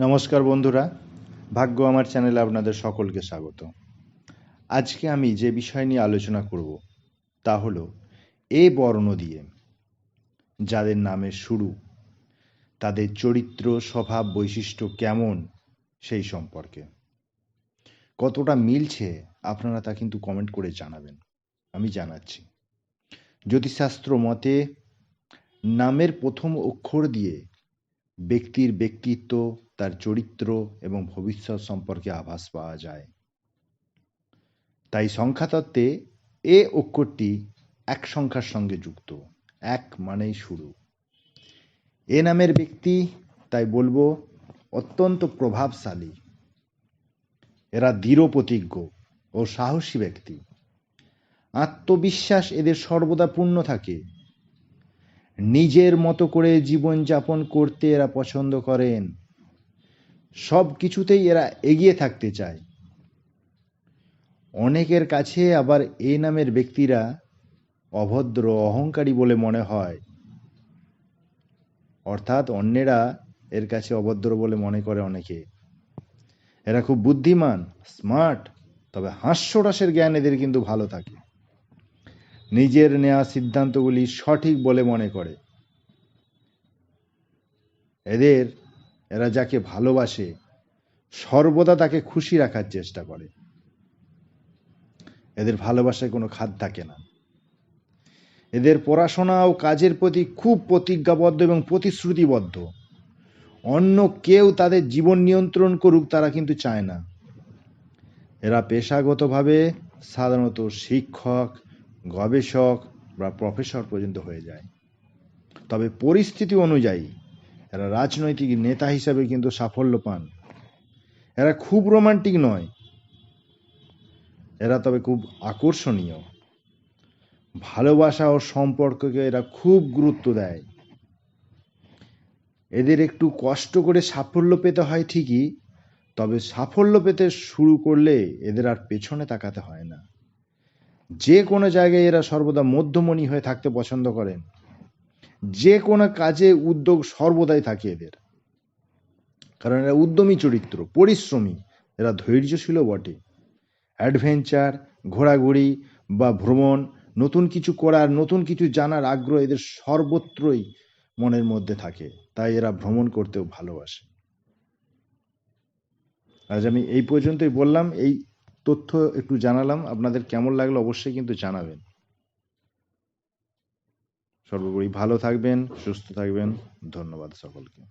নমস্কার বন্ধুরা, ভাগ্য আমার চ্যানেলে আপনাদের সকলকে স্বাগত। আজকে আমি যে বিষয় নিয়ে আলোচনা করব, তা হলো এ বর্ণ দিয়ে। যাদের নামের শুরু, তাদের চরিত্র, স্বভাব, বৈশিষ্ট্য কেমন, সেই সম্পর্কে। কতটা মিলছে, আপনারা তা কিন্তু কমেন্ট করে জানাবেন। আমি জানাচ্ছি। জ্যোতিষশাস্ত্র মতে, নামের প্রথম অক্ষর দিয়ে ব্যক্তির ব্যক্তিত্ব, তার চরিত্র এবং ভবিষ্যৎ সম্পর্কে আভাস পাওয়া যায়। তাই সংখ্যাতত্ত্বে এ অক্ষরটি এক সংখ্যার সঙ্গে যুক্ত, এক মানেই শুরু। এ নামের ব্যক্তি, তাই বলব, অত্যন্ত প্রভাবশালী। এরা দৃঢ় প্রতিজ্ঞ ও সাহসী ব্যক্তি। আত্মবিশ্বাস এদের সর্বদা পূর্ণ থাকে। নিজের মতো করে জীবনযাপন করতে এরা পছন্দ করেন। সব কিছুতেই এরা এগিয়ে থাকতে চায়। অনেকের কাছে আবার এ নামের ব্যক্তিরা অভদ্র, অহংকারী বলে মনে হয়। অর্থাৎ অন্যেরা এর কাছে অভদ্র বলে মনে করে অনেকে। এরা খুব বুদ্ধিমান, স্মার্ট, তবে হাস্যরসের জ্ঞান এদের কিন্তু ভালো থাকে। নিজের নেওয়া সিদ্ধান্তগুলি সঠিক বলে মনে করে। এদের, এরা যাকে ভালোবাসে, সর্বদা তাকে খুশি রাখার চেষ্টা করে। এদের ভালোবাসায় কোনো খাদ থাকে না। এদের পড়াশোনা ও কাজের প্রতি খুব প্রতিজ্ঞাবদ্ধ এবং প্রতিশ্রুতিবদ্ধ। অন্য কেউ তাদের জীবন নিয়ন্ত্রণ করুক তারা কিন্তু চায় না। এরা পেশাগতভাবে সাধারণত শিক্ষক গবেষক বা প্রফেসর পর্যন্ত হয়ে যায়। তবে পরিস্থিতি অনুযায়ী এরা রাজনৈতিক নেতা হিসাবে কিন্তু সাফল্য পান। এরা খুব রোমান্টিক নয়। এরা তবে খুব আকর্ষণীয়। ভালোবাসা ও সম্পর্ককে এরা খুব গুরুত্ব দেয়। এদের একটু কষ্ট করে সাফল্য পেতে হয় ঠিকই, তবে সাফল্য পেতে শুরু করলে এদের আর পেছনে তাকাতে হয় না। যে কোনো জায়গায় এরা সর্বদা মধ্যমণি হয়ে থাকতে পছন্দ করেন। যে কোনো কাজে উদ্যোগ সর্বদাই থাকে এদের। কারণ এরা উদ্যমী, চরিত্র, পরিশ্রমী, এরা ধৈর্যশীল বটে। অ্যাডভেঞ্চার, ঘোরাঘুরি বা ভ্রমণ, নতুন কিছু করার, নতুন কিছু জানার আগ্রহ এদের সর্বত্রই মনের মধ্যে থাকে। তাই এরা ভ্রমণ করতেও ভালোবাসে। আজ আমি এই পর্যন্তই বললাম। এই তথ্য একটু জানালাম। আপনাদের কেমন লাগল অবশ্যই কিন্তু জানাবেন। সর্বোপরি ভালো থাকবেন, সুস্থ থাকবেন। ধন্যবাদ সকলকে।